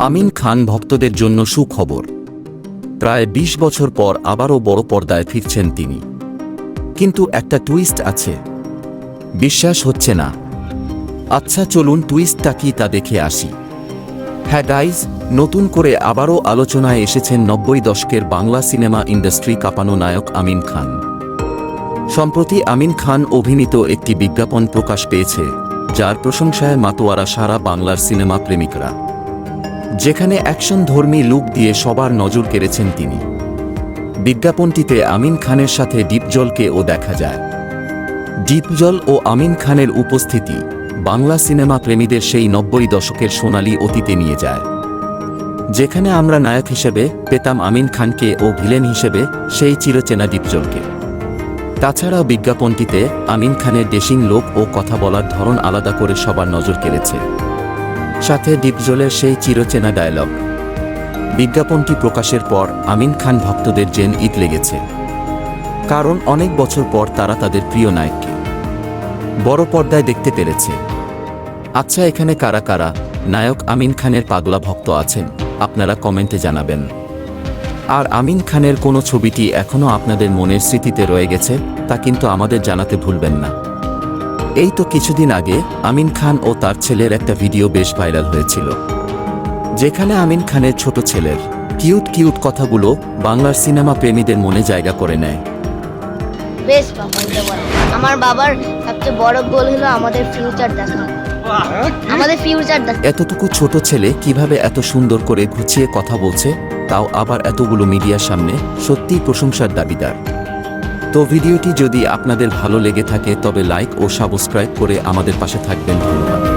আমিন খান ভক্তদের জন্য সুখবর। প্রায় ২০ বছর পর আবারও বড় পর্দায় ফিরছেন তিনি। কিন্তু একটা টুইস্ট আছে। বিশ্বাস হচ্ছে না। আচ্ছা চলুন টুইস্টটা কি তা দেখে আসি। হ্যাঁ গাইজ নতুন করে আবারও আলোচনায় এসেছেন নব্বই দশকের বাংলা সিনেমা ইন্ডাস্ট্রি কাঁপানো নায়ক আমিন খান। সম্প্রতি আমিন খান অভিনীত একটি বিজ্ঞাপন প্রকাশ পেয়েছে, যার প্রশংসায় মাতোয়ারা সারা বাংলার সিনেমা প্রেমিকরা। যেখানে অ্যাকশন ধর্মী লুক দিয়ে সবার নজর কেড়েছেন তিনি। বিজ্ঞাপনটিতে আমিন খানের সাথে ডিপজলকেও দেখা যায়। ডিপজল ও আমিন খানের উপস্থিতি বাংলা সিনেমা প্রেমীদের সেই নব্বই দশকের সোনালী অতীতে নিয়ে যায়। যেখানে আমরা নায়ক হিসেবে পেতাম আমিন খানকে ও ভিলেন হিসেবে সেই চিরচেনা ডিপজলকে তাছাড়া বিজ্ঞাপনটিতে আমিন খানের ডেসিং লোক ও কথা বলার ধরন আলাদা করে সবার নজর কেড়েছে। সাথে ডিপজলের সেই চিরচেনা ডায়লগ বিজ্ঞাপনটি প্রকাশের পর আমিন খান ভক্তদের জেন ঈদ লেগেছে। কারণ অনেক বছর পর তারা তাদের প্রিয় নায়ককে বড় পর্দায় দেখতে পেরেছে। আচ্ছা এখানে কারা কারা? নায়ক আমিন খানের পাগলা ভক্ত আছেন, আপনারা কমেন্টে জানাবেন। আর আমিন খানের কোনো ছবিটি এখনও আপনাদের মনের স্মৃতিতে রয়ে গেছে, তা কিন্তু আমাদের জানাতে ভুলবেন না। এই তো কিছুদিন আগে আমিন খান ও তার ছেলের একটা ভিডিও বেশ ভাইরাল হয়েছিল। যেখানে আমিন খানের ছোট ছেলের কিউট কিউট কথাগুলো বাংলার সিনেমা প্রেমীদের মনে জায়গা করে নেয়। বেশ। আমার বাবার সবচেয়ে বড় গোল হলো আমাদের ফিউচার দেখা। আমাদের ফিউচার দেখা। এতটুকু ছোট ছেলে কীভাবে এত সুন্দর করে গুছিয়ে কথা বলছে তাও আবার এতগুলো মিডিয়ার সামনে সত্যিই প্রশংসার দাবিদার। তো ভিডিওটি যদি আপনাদের ভালো লেগে থাকে, তবে লাইক ও সাবস্ক্রাইব করে আমাদের পাশে থাকবেন। ধন্যবাদ।